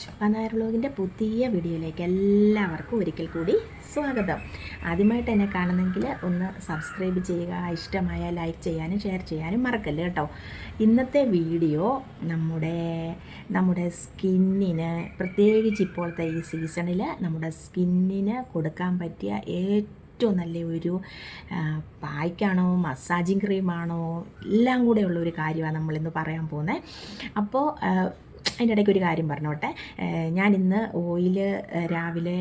ശോഭ നായർ വ്ലോഗിന്റെ പുതിയ വീഡിയോയിലേക്ക് എല്ലാവർക്കും ഒരിക്കൽ കൂടി സ്വാഗതം. ആദ്യമായിട്ട് എന്നെ കാണുന്നെങ്കിൽ ഒന്ന് സബ്സ്ക്രൈബ് ചെയ്യുക ഇഷ്ടമായ ലൈക്ക് ചെയ്യാനും ഷെയർ ചെയ്യാനും മറക്കല്ലേ കേട്ടോ. ഇന്നത്തെ വീഡിയോ നമ്മുടെ നമ്മുടെ സ്കിന്നിന് പ്രത്യേകിച്ച് ഇപ്പോഴത്തെ ഈ സീസണിൽ നമ്മുടെ സ്കിന്നിന് കൊടുക്കാൻ പറ്റിയ ഏറ്റവും നല്ല ഒരു പായ്ക്കാണോ മസാജിങ് ക്രീമാണോ എല്ലാം കൂടെ ഉള്ള ഒരു കാര്യമാണ് നമ്മളിന്ന് പറയാൻ പോകുന്നത്. അപ്പോൾ അതിന്റെ ഇടയ്ക്ക് ഒരു കാര്യം പറഞ്ഞോട്ടെ. ഞാൻ ഇന്ന് ഓയിൽ രാവിലെ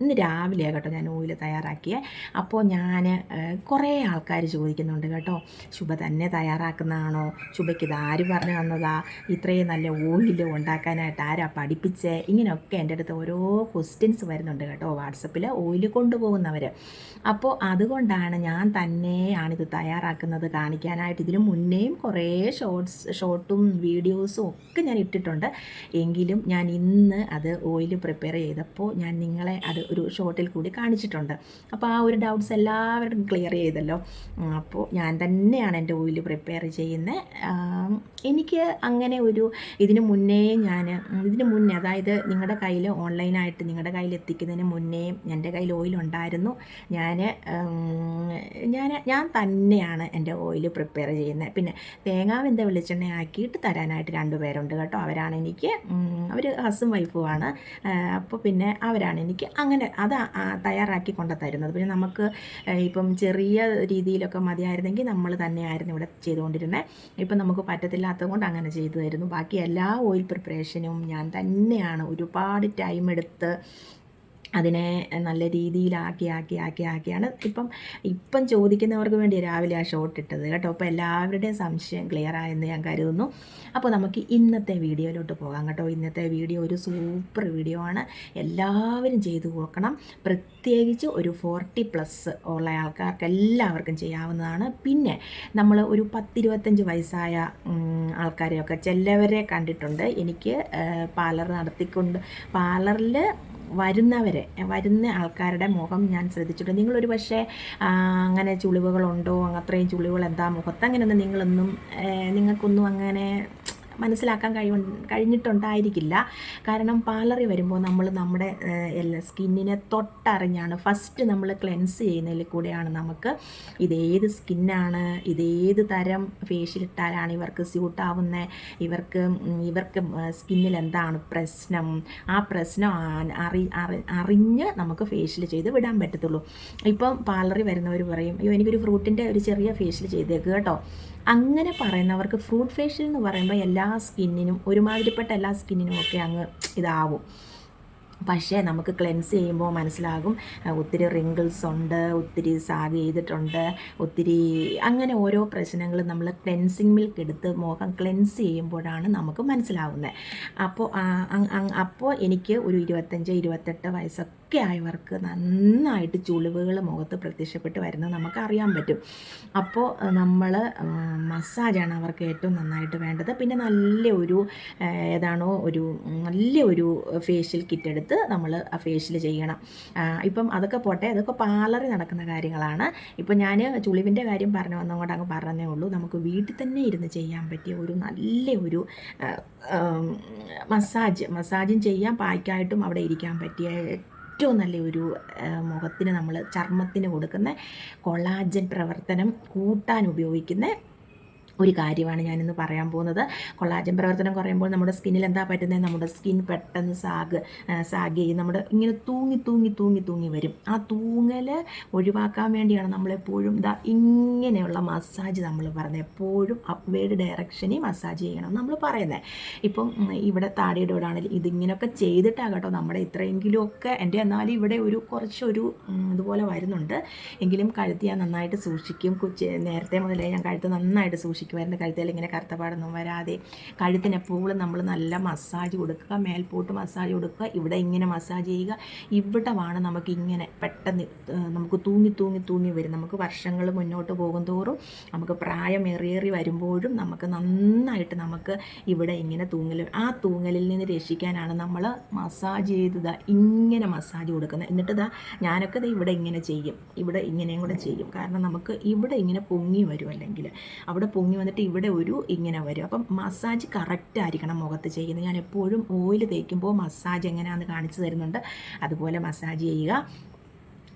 ഇന്ന് രാവിലെ കേട്ടോ ഞാൻ ഓയിൽ തയ്യാറാക്കിയത് അപ്പോൾ ഞാൻ കുറേ ആൾക്കാർ ചോദിക്കുന്നുണ്ട് കേട്ടോ. ശുഭ തന്നെ തയ്യാറാക്കുന്നതാണോ? ശുഭയ്ക്ക് ഇത് ആര് പറഞ്ഞു തന്നതാ? ഇത്രയും നല്ല ഓയിൽ ഉണ്ടാക്കാനായിട്ട് ആരാ പഠിപ്പിച്ചേ? ഇങ്ങനെയൊക്കെ എന്റെ അടുത്ത് ഓരോ ക്വസ്റ്റ്യൻസ് വരുന്നുണ്ട് കേട്ടോ വാട്സപ്പിൽ ഓയിൽ കൊണ്ടുപോകുന്നവർ അപ്പോൾ അതുകൊണ്ടാണ് ഞാൻ തന്നെയാണിത് തയ്യാറാക്കുന്നത് കാണിക്കാനായിട്ട്. ഇതിന് മുന്നേയും കുറേ ഷോർട്സ് ഷോർട്ടും വീഡിയോസും ഒക്കെ ഞാൻ ഇട്ടിട്ടുണ്ട്. എങ്കിലും ഞാൻ ഇന്ന് അത് ഓയിൽ പ്രിപ്പയർ ചെയ്തപ്പോൾ ഞാൻ നിങ്ങളെ അത് ഒരു ഷോർട്ടിൽ കൂടി കാണിച്ചിട്ടുണ്ട്. അപ്പോൾ ആ ഒരു ഡൗട്ട്സ് എല്ലാവരും ക്ലിയർ ചെയ്തല്ലോ. അപ്പോൾ ഞാൻ തന്നെയാണ് എന്റെ ഓയിൽ പ്രിപ്പയർ ചെയ്യുന്നത് എനിക്ക് അങ്ങനെ ഒരു ഇതിന് മുന്നേ ഞാൻ ഇതിനു മുന്നേ അതായത് നിങ്ങളുടെ കയ്യിൽ ഓൺലൈനായിട്ട് നിങ്ങളുടെ കയ്യിൽ എത്തിക്കുന്നതിന് മുന്നേ എന്റെ കയ്യിൽ ഓയിൽ ഉണ്ടായിരുന്നു. ഞാൻ ഞാൻ ഞാൻ തന്നെയാണ് എന്റെ ഓയിൽ പ്രിപ്പയർ ചെയ്യുന്നത് പിന്നെ തേങ്ങാവെന്ത വെളിച്ചെണ്ണ ആക്കിയിട്ട് തരാനായിട്ട് രണ്ടുപേരുണ്ട് കേട്ടോ. അവരാണ് എനിക്ക് അവർ ഹസും വൈഫുമാണ് അപ്പോൾ പിന്നെ അവരാണ്. എനിക്ക് അങ്ങനെ അത് തയ്യാറാക്കി കൊണ്ട് തരുന്നത്. പിന്നെ നമുക്ക് ഇപ്പം ചെറിയ രീതിയിലൊക്കെ മതിയായിരുന്നെങ്കിൽ നമ്മൾ തന്നെയായിരുന്നു ഇവിടെ ചെയ്തുകൊണ്ടിരുന്നത് ഇപ്പം നമുക്ക് പറ്റത്തില്ലാത്തത് കൊണ്ട് അങ്ങനെ ചെയ്തു തരുന്നു ബാക്കി എല്ലാ ഓയിൽ പ്രിപ്പറേഷനും ഞാൻ തന്നെയാണ് ഒരുപാട് ടൈം എടുത്ത് അതിനെ നല്ല രീതിയിലാക്കി ആക്കി ആക്കി ആക്കിയാണ് ഇപ്പം ഇപ്പം ചോദിക്കുന്നവർക്ക് വേണ്ടി രാവിലെ ആ ഷോട്ട് ഇട്ടത്. കേട്ടോ അപ്പോൾ എല്ലാവരുടെയും സംശയം ക്ലിയർ ആയെന്ന് ഞാൻ കരുതുന്നു. അപ്പോൾ നമുക്ക് ഇന്നത്തെ വീഡിയോയിലോട്ട് പോകാം കേട്ടോ. ഇന്നത്തെ വീഡിയോ ഒരു സൂപ്പർ വീഡിയോ ആണ്. എല്ലാവരും ചെയ്തു നോക്കണം. പ്രത്യേകിച്ച് ഒരു ഫോർട്ടി പ്ലസ് ഉള്ള ആൾക്കാർക്ക് എല്ലാവർക്കും ചെയ്യാവുന്നതാണ്. പിന്നെ നമ്മൾ ഒരു പത്തിരുപത്തഞ്ച് വയസ്സായ ആൾക്കാരെയൊക്കെ ചിലവരെ കണ്ടിട്ടുണ്ട്. എനിക്ക് പാർലർ നടത്തിക്കൊണ്ട് പാർലറിൽ വരുന്നവരെ വരുന്ന ആൾക്കാരുടെ മുഖം ഞാൻ ശ്രദ്ധിച്ചിട്ടുണ്ട്. നിങ്ങളൊരു പക്ഷേ അങ്ങനെ ചുളിവുകളുണ്ടോ? അത്രയും ചുളിവുകൾ എന്താ മുഖത്ത്? അങ്ങനെയൊന്നും നിങ്ങളൊന്നും നിങ്ങൾക്കൊന്നും അങ്ങനെ മനസ്സിലാക്കാൻ കഴിവ് കഴിഞ്ഞിട്ടുണ്ടായിരിക്കില്ല. കാരണം പാർലറിൽ വരുമ്പോൾ നമ്മൾ നമ്മുടെ സ്കിന്നിനെ തൊട്ടറിഞ്ഞാണ് ഫസ്റ്റ് നമ്മൾ ക്ലെൻസ് ചെയ്യുന്നതിൽ കൂടെയാണ് നമുക്ക് ഇതേത് സ്കിന്നാണ് ഇതേത് തരം ഫേഷ്യലിട്ടാലാണ് ഇവർക്ക് സ്യൂട്ടാവുന്നത് ഇവർക്ക് ഇവർക്ക് സ്കിന്നിൽ എന്താണ് പ്രശ്നം ആ പ്രശ്നം അറി അറി- അറിഞ്ഞ് നമുക്ക് ഫേഷ്യൽ ചെയ്ത് വിടാൻ പറ്റത്തുള്ളൂ. ഇപ്പം പാർലറിൽ വരുന്നവർ പറയും അയ്യോ എനിക്കൊരു ഫ്രൂട്ടിന്റെ ഒരു ചെറിയ ഫേഷ്യൽ ചെയ്തേക്ക് കേട്ടോ. അങ്ങനെ പറയുന്നവർക്ക് ഫ്രൂട്ട് ഫേഷ്യൽ എന്ന് പറയുമ്പോൾ എല്ലാ സ്കിന്നിനും ഒരുമാതിരിപ്പെട്ട എല്ലാ സ്കിന്നിനും ഒക്കെ അങ്ങ് ഇതാവും. പക്ഷേ നമുക്ക് ക്ലെൻസ് ചെയ്യുമ്പോൾ മനസ്സിലാകും ഒത്തിരി റിങ്കിൾസ് ഉണ്ട് ഒത്തിരി സാഗ് ചെയ്തിട്ടുണ്ട് ഒത്തിരി അങ്ങനെ ഓരോ പ്രശ്നങ്ങളും നമ്മൾ ക്ലെൻസിങ് മിൽക്ക് എടുത്ത് മുഖം ക്ലെൻസ് ചെയ്യുമ്പോഴാണ് നമുക്ക് മനസ്സിലാവുന്നത്. അപ്പോൾ അപ്പോൾ എനിക്ക് ഒരു ഇരുപത്തഞ്ച് ഇരുപത്തെട്ട് വയസ്സൊക്കെ ആയവർക്ക് നന്നായിട്ട് ചുളിവുകൾ മുഖത്ത് പ്രത്യക്ഷപ്പെട്ട് വരുന്നത് നമുക്കറിയാൻ പറ്റും. അപ്പോൾ നമ്മൾ മസാജാണ് അവർക്ക് ഏറ്റവും നന്നായിട്ട് വേണ്ടത്. പിന്നെ നല്ല ഒരു ഏതാണോ ഒരു നല്ല ഒരു ഫേഷ്യൽ കിറ്റ് എടുത്ത് നമ്മൾ ആ ഫേഷ്യൽ ചെയ്യണം. ഇപ്പം അതൊക്കെ പോട്ടെ അതൊക്കെ പാർലറിൽ നടക്കുന്ന കാര്യങ്ങളാണ്. ഇപ്പം ഞാൻ ചുളിവിന്റെ കാര്യം പറഞ്ഞു വന്നുകൊണ്ട് അങ്ങ് പറഞ്ഞേ ഉള്ളൂ. നമുക്ക് വീട്ടിൽ തന്നെ ഇരുന്ന് ചെയ്യാൻ പറ്റിയ ഒരു നല്ല ഒരു മസാജ് മസാജും ചെയ്യാൻ പായ്ക്കായിട്ടും അവിടെ ഇരിക്കാൻ പറ്റിയ ഏറ്റവും നല്ല ഒരു മുഖത്തിന് നമ്മൾ ചർമ്മത്തിന് കൊടുക്കുന്ന കൊളാജൻ പ്രവർത്തനം കൂട്ടാൻ ഉപയോഗിക്കുന്ന ഒരു കാര്യമാണ് ഞാനിന്ന് പറയാൻ പോകുന്നത്. കൊളാജൻ പ്രവർത്തനം കുറയുമ്പോൾ നമ്മുടെ സ്കിന്നിൽ എന്താ പറ്റുന്നത്? നമ്മുടെ സ്കിൻ പെട്ടെന്ന് സാഗ് സാഗ് ചെയ്യും. നമ്മുടെ ഇങ്ങനെ തൂങ്ങി തൂങ്ങി തൂങ്ങി തൂങ്ങി വരും. ആ തൂങ്ങൽ ഒഴിവാക്കാൻ വേണ്ടിയാണ് നമ്മളെപ്പോഴും ഇതാ ഇങ്ങനെയുള്ള മസാജ് നമ്മൾ പറയുന്നത്. എപ്പോഴും അപ്വേഡ് ഡയറക്ഷനിൽ മസാജ് ചെയ്യണം നമ്മൾ പറയുന്നത്. ഇപ്പം ഇവിടെ താടിയുടെ ഇവിടെ ആണെങ്കിൽ ഇതിങ്ങനെയൊക്കെ ചെയ്തിട്ടാണ് കേട്ടോ നമ്മുടെ ഇത്രയെങ്കിലും ഒക്കെ എന്റെ എന്നാലും ഇവിടെ ഒരു കുറച്ചൊരു ഇതുപോലെ വരുന്നുണ്ട്. എങ്കിലും കഴുത്ത് ഞാൻ നന്നായിട്ട് സൂക്ഷിക്കും. നേരത്തെ മുതലേ ഞാൻ കഴുത്ത് നന്നായിട്ട് സൂക്ഷിക്കുമായിരുന്നു കഴുത്തിൽ ഇങ്ങനെ കറുത്തപാടൊന്നും വരാതെ. കഴുത്തിന് എപ്പോഴും നമ്മൾ നല്ല മസാജ് കൊടുക്കുക മേൽപോട്ട് മസാജ് കൊടുക്കുക ഇവിടെ ഇങ്ങനെ മസാജ് ചെയ്യുക. ഇവിടെ വേണം നമുക്ക് ഇങ്ങനെ പെട്ടെന്ന് നമുക്ക് തൂങ്ങി തൂങ്ങി തൂങ്ങി വരും. നമുക്ക് വർഷങ്ങൾ മുന്നോട്ട് പോകും തോറും നമുക്ക് പ്രായമേറിയേറി വരുമ്പോഴും നമുക്ക് നന്നായിട്ട് നമുക്ക് ഇവിടെ ഇങ്ങനെ തൂങ്ങൽ ആ തൂങ്ങലിൽ നിന്ന് രക്ഷിക്കാനാണ് നമ്മൾ മസാജ് ചെയ്തത്. ഇങ്ങനെ മസാജ് കൊടുക്കുന്നത്. എന്നിട്ട് ഇതാ ഞാനൊക്കെ ഇവിടെ ഇങ്ങനെ ചെയ്യും. ഇവിടെ ഇങ്ങനെയും കൂടെ ചെയ്യും. കാരണം നമുക്ക് ഇവിടെ ഇങ്ങനെ പൊങ്ങി വരും അല്ലെങ്കിൽ അവിടെ പൊങ്ങി കഴിഞ്ഞ് വന്നിട്ട് ഇവിടെ ഒരു ഇങ്ങനെ വരും. അപ്പം മസാജ് കറക്റ്റ് ആയിരിക്കണം മുഖത്ത് ചെയ്യുന്നത്. ഞാൻ എപ്പോഴും ഓയിൽ തേക്കുമ്പോൾ മസാജ് എങ്ങനെയാണെന്ന് കാണിച്ചു തരുന്നുണ്ട്. അതുപോലെ മസാജ് ചെയ്യുക.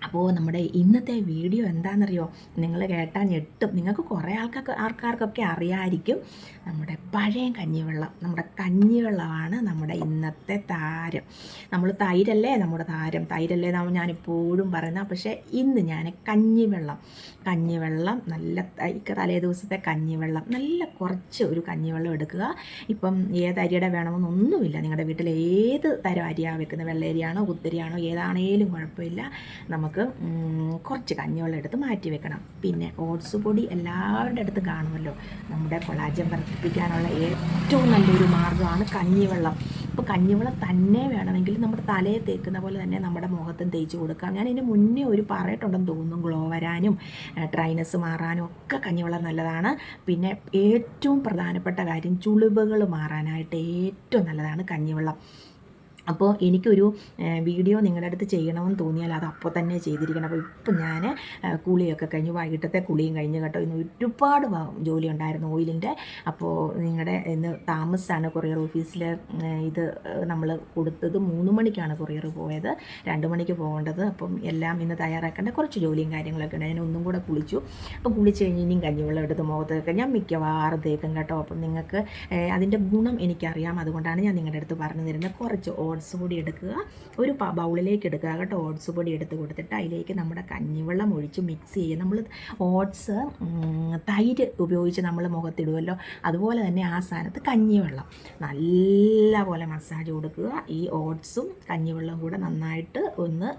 അപ്പോൾ നമ്മുടെ ഇന്നത്തെ വീഡിയോ എന്താണെന്നറിയോ? നിങ്ങൾ കേട്ടാൽ ഞെട്ടും. നിങ്ങൾക്ക് കുറേ ആൾക്കാർക്ക് ആൾക്കാർക്കൊക്കെ അറിയാമായിരിക്കും നമ്മുടെ പഴയ കഞ്ഞിവെള്ളം. നമ്മുടെ കഞ്ഞിവെള്ളമാണ് നമ്മുടെ ഇന്നത്തെ താരം. നമ്മൾ തൈരല്ലേ? നമ്മുടെ താരം. തൈരല്ലേ എന്നാവും ഞാനിപ്പോഴും പറയുന്നത്. പക്ഷേ ഇന്ന് ഞാൻ കഞ്ഞിവെള്ളം. കഞ്ഞിവെള്ളം നല്ല തലേ ദിവസത്തെ കഞ്ഞിവെള്ളം. നല്ല കുറച്ച് ഒരു കഞ്ഞിവെള്ളം എടുക്കുക. ഇപ്പം ഏത് അരിയുടെ വേണമെന്നൊന്നുമില്ല നിങ്ങളുടെ വീട്ടിൽ ഏത് തരം അരിയാണ് വെക്കുന്നത്? വെള്ളരിയാണോ കുത്തരിയാണോ ഏതാണേലും കുഴപ്പമില്ല. നമുക്ക് കുറച്ച് കഞ്ഞിവെള്ളം എടുത്ത് മാറ്റി വെക്കണം. പിന്നെ ഓട്സ് പൊടി എല്ലാവരുടെ അടുത്ത് കാണുമല്ലോ. നമ്മുടെ കൊളാജം വർദ്ധിപ്പിക്കാനുള്ള ഏറ്റവും നല്ലൊരു മാർഗമാണ് കഞ്ഞിവെള്ളം. ഇപ്പോൾ കഞ്ഞിവെള്ളം തന്നെ വേണമെങ്കിൽ നമ്മുടെ തലയെ തേക്കുന്ന പോലെ തന്നെ നമ്മുടെ മുഖത്തും തേച്ച് കൊടുക്കാം. ഞാൻ ഇതിന് മുന്നേ ഒരു പറയിട്ടുണ്ടെന്ന് തോന്നും ഗ്ലോ വരാനും ഡ്രൈനസ് മാറാനും ഒക്കെ കഞ്ഞിവെള്ളം നല്ലതാണ്. പിന്നെ ഏറ്റവും പ്രധാനപ്പെട്ട കാര്യം ചുളിവുകൾ മാറാനായിട്ട് ഏറ്റവും നല്ലതാണ് കഞ്ഞിവെള്ളം. അപ്പോൾ എനിക്കൊരു വീഡിയോ നിങ്ങളുടെ അടുത്ത് ചെയ്യണമെന്ന് തോന്നിയാൽ അത് അപ്പോൾ തന്നെ ചെയ്തിരിക്കണം. അപ്പോൾ ഇപ്പം ഞാൻ കുളിയൊക്കെ കഴിഞ്ഞ് വൈകിട്ടത്തെ കുളിയും കഴിഞ്ഞ് കേട്ടോ ഇന്ന് ഒരുപാട് ജോലി ഉണ്ടായിരുന്നു ഓയിലിന്റെ. അപ്പോൾ നിങ്ങളുടെ ഇന്ന് താമസമാണ് കൊറിയർ ഓഫീസിൽ ഇത് നമ്മൾ കൊടുത്തത് മൂന്ന് മണിക്കാണ് കൊറിയർ പോയത്. രണ്ട് മണിക്ക് പോകേണ്ടത്. അപ്പം എല്ലാം ഇന്ന് തയ്യാറാക്കേണ്ട കുറച്ച് ജോലിയും കാര്യങ്ങളൊക്കെ ഉണ്ട്. ഞാൻ ഒന്നും കൂടെ കുളിച്ചു. അപ്പോൾ കുളിച്ച് കഴിഞ്ഞ് ഇനിയും കഞ്ഞിവെള്ളം എടുത്ത് മുഖത്തൊക്കെ ഞാൻ മിക്കവാറും തേക്കും കേട്ടോ. അപ്പം നിങ്ങൾക്ക് അതിന്റെ ഗുണം എനിക്കറിയാം. അതുകൊണ്ടാണ് ഞാൻ നിങ്ങളുടെ അടുത്ത് പറഞ്ഞു തരുന്നത്. കുറച്ച് ഓട്സ് പൊടി എടുക്കുക. ഒരു ബൗളിലേക്ക് എടുക്കുക. കേട്ടോ ഓട്സ് പൊടി എടുത്ത് കൊടുത്തിട്ട് അതിലേക്ക് നമ്മുടെ കഞ്ഞിവെള്ളം ഒഴിച്ച് മിക്സ് ചെയ്യുക. നമ്മൾ ഓട്സ് തൈര് ഉപയോഗിച്ച് നമ്മൾ മുഖത്തിടുമല്ലോ അതുപോലെ തന്നെ ആ സ്ഥാനത്ത് കഞ്ഞിവെള്ളം. നല്ല പോലെ മസാജ് കൊടുക്കുക. ഈ ഓട്സും കഞ്ഞിവെള്ളം കൂടെ നന്നായിട്ട് ഒന്ന്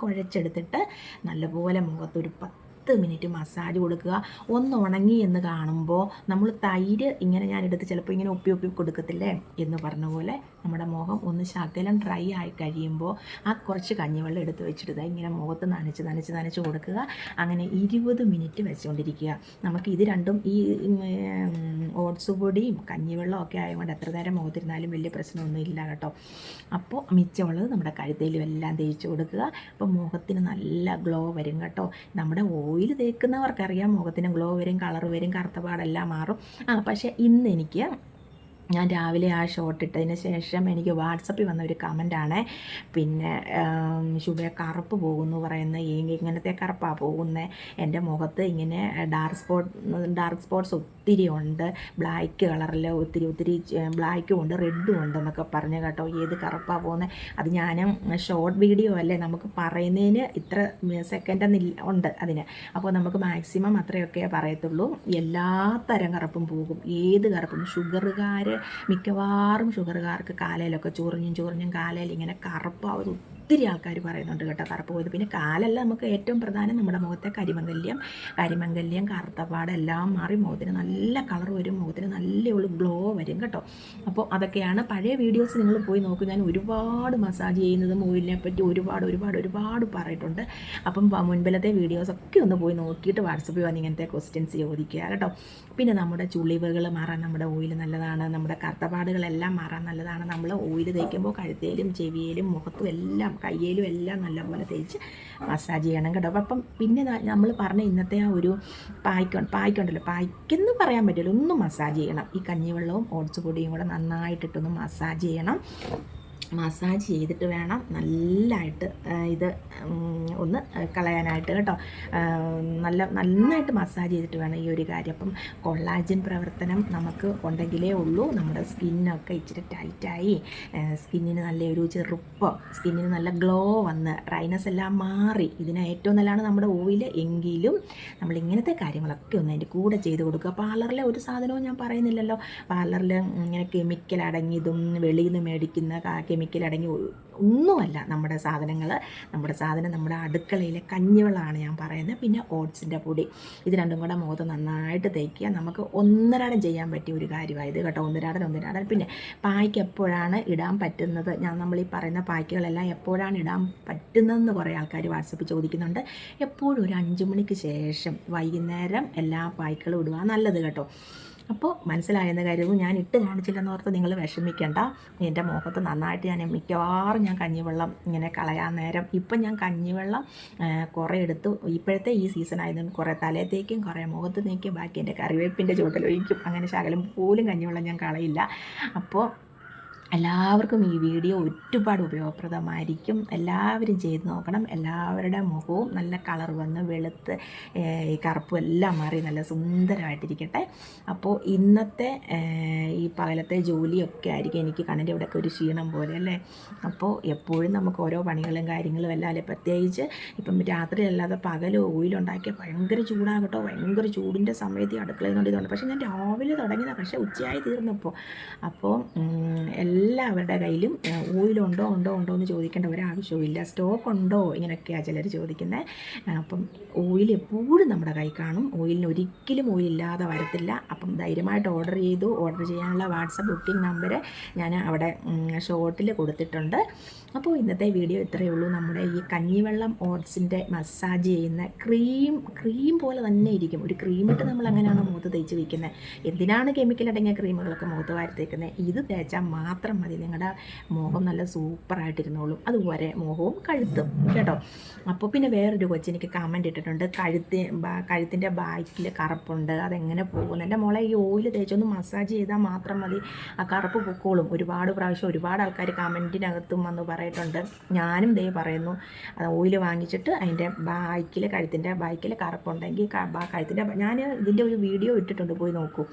കുഴച്ചെടുത്തിട്ട് നല്ലപോലെ മുഖത്തൊരു പത്ത് മിനിറ്റ് മസാജ് കൊടുക്കുക. ഒന്ന് ഉണങ്ങി എന്ന് കാണുമ്പോൾ നമ്മൾ തൈര് ഇങ്ങനെ ഞാനെടുത്ത് ചിലപ്പോൾ ഇങ്ങനെ ഒപ്പി ഒപ്പി കൊടുക്കത്തില്ലേ എന്ന് പറഞ്ഞ പോലെ നമ്മുടെ മുഖം ഒന്ന് ശകലം ഡ്രൈ ആയി കഴിയുമ്പോൾ ആ കുറച്ച് കഞ്ഞിവെള്ളം എടുത്ത് വെച്ചിട്ട് ഇങ്ങനെ മുഖത്ത് നനച്ച് നനച്ച് നനച്ച് കൊടുക്കുക. അങ്ങനെ ഇരുപത് മിനിറ്റ് വെച്ചുകൊണ്ടിരിക്കുക നമുക്ക് ഇത് രണ്ടും ഈ ഓട്സ് പൊടിയും കഞ്ഞിവെള്ളം ഒക്കെ ആയതുകൊണ്ട് എത്ര നേരം മുഖത്തിരുന്നാലും വലിയ പ്രശ്നമൊന്നും ഇല്ല കേട്ടോ. അപ്പോൾ മിച്ചമുള്ളത് നമ്മുടെ കഴുത്തേലും എല്ലാം തേച്ച് കൊടുക്കുക. അപ്പോൾ മുഖത്തിന് നല്ല ഗ്ലോ വരും കേട്ടോ. നമ്മുടെ ഓയിൽ തേക്കുന്നവർക്കറിയാം മുഖത്തിന് ഗ്ലോ വരും കളർ വരും കറുത്തപാടെല്ലാം മാറും. ആ പക്ഷേ ഇന്ന് എനിക്ക് ഞാൻ രാവിലെ ആ ഷോട്ട് ഇട്ടതിന് ശേഷം എനിക്ക് വാട്സപ്പിൽ വന്ന ഒരു കമന്റാണ് പിന്നെ ശുഭ കറുപ്പ് പോകുന്നു പറയുന്നത്. ഇങ്ങനത്തെ കറുപ്പാണ് പോകുന്നത് എന്റെ മുഖത്ത് ഇങ്ങനെ ഡാർക്ക് സ്പോട്ട് ഡാർക്ക് സ്പോട്ട്സ് ഒത്തിരി ഉണ്ട്. ബ്ലാക്ക് കളറിൽ ഒത്തിരി ഒത്തിരി ബ്ലാക്കും ഉണ്ട് റെഡും ഉണ്ട് എന്നൊക്കെ പറഞ്ഞു കേട്ടോ. ഏത് കറുപ്പാണ് പോകുന്നത് അത് ഞാനും ഷോർട്ട് വീഡിയോ അല്ലേ നമുക്ക് പറയുന്നതിന് ഇത്ര സെക്കൻഡ് എന്നില്ല ഉണ്ട് അതിന്. അപ്പോൾ നമുക്ക് മാക്സിമം അത്രയൊക്കെ പറയത്തുള്ളൂ. എല്ലാ തരം കറുപ്പും പോകും. ഏത് കറുപ്പും? ഷുഗറുകാർ മിക്കവാറും ഷുഗറുകാർക്ക് കാലയിലൊക്കെ ചൊറിഞ്ഞും ചൊറിഞ്ഞും കാലയിൽ ഇങ്ങനെ കറുപ്പാവും ഒത്തിരി ആൾക്കാർ പറയുന്നുണ്ട് കേട്ടോ കറുപ്പ് പോയത്. പിന്നെ കാലല്ല നമുക്ക് ഏറ്റവും പ്രധാനം നമ്മുടെ മുഖത്തെ കരിമംഗല്യം. കരിമംഗല്യം കറുത്തപ്പാട് എല്ലാം മാറി മുഖത്തിന് നല്ല കളർ വരും മുഖത്തിന് നല്ല ഒരു ഗ്ലോ വരും കേട്ടോ. അപ്പോൾ അതൊക്കെയാണ് പഴയ വീഡിയോസ് നിങ്ങൾ പോയി നോക്കും. ഞാൻ ഒരുപാട് മസാജ് ചെയ്യുന്നത് ഓയിലിനെ പറ്റി ഒരുപാട് ഒരുപാട് ഒരുപാട് പറഞ്ഞിട്ടുണ്ട്. അപ്പം മുൻപിലത്തെ വീഡിയോസൊക്കെ ഒന്ന് പോയി നോക്കിയിട്ട് വാട്സപ്പിൽ വന്ന് ഇങ്ങനത്തെ ക്വസ്റ്റ്യൻസ് ചോദിക്കുക കേട്ടോ. പിന്നെ നമ്മുടെ ചുളിവുകൾ മാറാൻ നമ്മുടെ ഓയിൽ നല്ലതാണ്. നമ്മുടെ കറുത്തപാടുകളെല്ലാം മാറാൻ നല്ലതാണ്. നമ്മൾ ഓയിൽ തേക്കുമ്പോൾ കഴുത്തേലും ചെവിയിലും മുഖത്തും എല്ലാം കയ്യിലും എല്ലാം നല്ലപോലെ തേച്ച് മസാജ് ചെയ്യണം കേട്ടോ. അപ്പം പിന്നെ നമ്മൾ പറഞ്ഞ ഇന്നത്തെ ആ ഒരു പായ്ക്ക പായ്ക്കുണ്ടല്ലോ. പായ്ക്കെന്ന് പറയാൻ പറ്റില്ല. ഒന്ന് മസാജ് ചെയ്യണം. ഈ കഞ്ഞിവെള്ളവും ഓട്സ് പൊടിയും കൂടെ നന്നായിട്ടിട്ടൊന്ന് മസാജ് ചെയ്യണം. മസാജ് ചെയ്തിട്ട് വേണം നല്ലതായിട്ട് ഇത് ഒന്ന് കളയാനായിട്ട് കേട്ടോ. നല്ല നന്നായിട്ട് മസാജ് ചെയ്തിട്ട് വേണം ഈ ഒരു കാര്യം. അപ്പം കൊള്ളാജിൻ പ്രവർത്തനം നമുക്ക് ഉണ്ടെങ്കിലേ ഉള്ളൂ. നമ്മുടെ സ്കിന്നൊക്കെ ഇച്ചിരി ടൈറ്റായി. സ്കിന്നിന് നല്ലൊരു ചെറുപ്പം സ്കിന്നിന് നല്ല ഗ്ലോ വന്ന് ഡ്രൈനസ് എല്ലാം മാറി. ഇതിന് ഏറ്റവും നല്ലതാണ് നമ്മുടെ ഓയിൽ എങ്കിലും നമ്മൾ ഇങ്ങനത്തെ കാര്യങ്ങളൊക്കെ ഒന്ന് അതിന്റെ കൂടെ ചെയ്ത് കൊടുക്കുക. പാർലറിലെ ഒരു സാധനവും ഞാൻ പറയുന്നില്ലല്ലോ. പാർലറിൽ ഇങ്ങനെ കെമിക്കൽ അടങ്ങിയതും വെളിയിൽ നിന്ന് മേടിക്കുന്ന കെമിക്കൽ അടങ്ങി ഒന്നുമല്ല നമ്മുടെ സാധനങ്ങൾ നമ്മുടെ സാധനം നമ്മുടെ അടുക്കളയിലെ കഞ്ഞിവെള്ളമാണ് ഞാൻ പറയുന്നത്. പിന്നെ ഓട്സിന്റെ പൊടി. ഇത് രണ്ടും കൂടെ മുഖത്ത് നന്നായിട്ട് തേക്കുക. നമുക്ക് ഒന്നരാടം ചെയ്യാൻ പറ്റിയ ഒരു കാര്യമായത് കേട്ടോ. ഒന്നരാടൻ ഒന്നരാടൻ. പിന്നെ പായ്ക്ക് എപ്പോഴാണ് ഇടാൻ പറ്റുന്നത്? ഞാൻ നമ്മൾ ഈ പറയുന്ന പായ്ക്കുകളെല്ലാം എപ്പോഴാണ് ഇടാൻ പറ്റുന്നതെന്ന് കുറേ ആൾക്കാർ വാട്സപ്പ് ചോദിക്കുന്നുണ്ട്. എപ്പോഴും ഒരു അഞ്ച് മണിക്ക് ശേഷം വൈകുന്നേരം എല്ലാ പായ്ക്കളും ഇടുക നല്ലത് കേട്ടോ. അപ്പോൾ മനസ്സിലായെന്ന കാര്യവും ഞാൻ ഇട്ട് കാണിച്ചില്ലെന്ന് ഓർത്ത് നിങ്ങൾ വിഷമിക്കേണ്ട. എന്റെ മുഖത്ത് നന്നായിട്ട് ഞാൻ മിക്കവാറും ഞാൻ കഞ്ഞിവെള്ളം ഇങ്ങനെ കളയാൻ നേരം ഇപ്പം ഞാൻ കഞ്ഞിവെള്ളം കുറേ എടുത്തു. ഇപ്പോഴത്തെ ഈ സീസൺ ആയതുകൊണ്ട് കുറേ തലത്തേക്കും കുറേ മുഖത്ത് മുഖത്തേക്കും ബാക്കി എന്റെ കറിവേപ്പിന്റെ ചുവട്ടിലൊഴിക്കും. അങ്ങനെ ശകലം പോലും കഞ്ഞിവെള്ളം ഞാൻ കളയില്ല. അപ്പോൾ എല്ലാവർക്കും ഈ വീഡിയോ ഒരുപാട് ഉപയോഗപ്രദമായിരിക്കും. എല്ലാവരും ചെയ്ത് നോക്കണം. എല്ലാവരുടെ മുഖവും നല്ല കളർ വന്ന് വെളുത്ത് ഈ കറുപ്പും എല്ലാം മാറി നല്ല സുന്ദരമായിട്ടിരിക്കട്ടെ. അപ്പോൾ ഇന്നത്തെ ഈ പകലത്തെ ജോലിയൊക്കെ ആയിരിക്കും എനിക്ക് കണ്ണിന്റെ ഇവിടെയൊക്കെ ഒരു ക്ഷീണം പോലെ അല്ലേ? അപ്പോൾ എപ്പോഴും നമുക്ക് ഓരോ പണികളും കാര്യങ്ങളും എല്ലാം അല്ലേ? പ്രത്യേകിച്ച് ഇപ്പം രാത്രി അല്ലാതെ പകൽ ഓയിലുണ്ടാക്കിയ ഭയങ്കര കേട്ടോ. ഭയങ്കര ചൂടിന്റെ സമയത്ത് അടുക്കളയിൽ നിന്നുണ്ട് പക്ഷേ ഞാൻ രാവിലെ തുടങ്ങിയതാണ് പക്ഷേ ഉച്ചയായി തീർന്നപ്പോൾ അപ്പോൾ എല്ലാവരുടെ കയ്യിലും ഓയിലുണ്ടോ ഉണ്ടോ ഉണ്ടോ എന്ന് ചോദിക്കേണ്ട ഒരാവശ്യവുമില്ല. സ്റ്റോക്ക് ഉണ്ടോ ഇങ്ങനെയൊക്കെയാണ് ചിലർ ചോദിക്കുന്നത് അപ്പം ഓയിൽ എപ്പോഴും നമ്മുടെ കൈ കാണും. ഓയിലിന് ഒരിക്കലും ഓയിൽ ഇല്ലാതെ വരത്തില്ല. അപ്പം ധൈര്യമായിട്ട് ഓർഡർ ചെയ്തു. ഓർഡർ ചെയ്യാനുള്ള വാട്സപ്പ് ബുക്കിംഗ് നമ്പർ ഞാൻ അവിടെ ഷോർട്ടിൽ കൊടുത്തിട്ടുണ്ട്. അപ്പോൾ ഇന്നത്തെ വീഡിയോ ഇത്രയേ ഉള്ളൂ. നമ്മുടെ ഈ കഞ്ഞിവെള്ളം ഓട്സിന്റെ മസാജ് ചെയ്യുന്ന ക്രീം ക്രീം പോലെ തന്നെ ഇരിക്കും. ഒരു ക്രീമിട്ട് നമ്മൾ അങ്ങനെയാണ് മുഖത്ത് തേച്ച് വയ്ക്കുന്നത് എന്തിനാണ് കെമിക്കൽ അടങ്ങിയ ക്രീമുകളൊക്കെ മുഖത്ത് വാരത്തേക്കുന്നത് ഇത് തേച്ചാൽ മാത്രം മതി. നിങ്ങളുടെ മുഖം നല്ല സൂപ്പറായിട്ടിരുന്നോളും. അതുപോലെ മുഖവും കഴുത്തും കേട്ടോ? അപ്പോൾ പിന്നെ വേറൊരു കൊച്ചെനിക്ക് കമന്റ് ഇട്ടിട്ടുണ്ട്. കഴുത്ത് കഴുത്തിന്റെ ബാക്കിൽ കറുപ്പുണ്ട്. അതെങ്ങനെ പോകുന്നു? എന്റെ മോളെ ഈ ഓയിൽ തേച്ചൊന്ന് മസാജ് ചെയ്താൽ മാത്രം മതി. ആ കറുപ്പ് പൊക്കോളും. ഒരുപാട് പ്രാവശ്യം ഒരുപാട് ആൾക്കാർ കമന്റിനകത്തും വന്ന് പറയിട്ടുണ്ട് ഞാനും ദേ പറയുന്നു അത് ഓയിൽ വാങ്ങിച്ചിട്ട് അതിന്റെ ബാക്കിൽ കഴുത്തിന്റെ ബാക്കിൽ കറുപ്പുണ്ടെങ്കിൽ കഴുത്തിന്റെ ഞാൻ ഇതിന്റെ ഒരു വീഡിയോ ഇട്ടിട്ടുണ്ട് പോയി നോക്കൂ.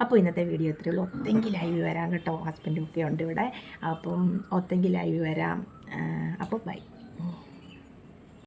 അപ്പോൾ ഇന്നത്തെ വീഡിയോ ഇത്രയേ ഉള്ളൂ. ഒത്തെങ്കിൽ ലൈവ് വരാം കേട്ടോ. ഹസ്ബൻഡും ഒക്കെ ഉണ്ട് ഇവിടെ. അപ്പം ഒത്തെങ്കിൽ ലൈവ് വരാം. അപ്പോൾ ബൈ.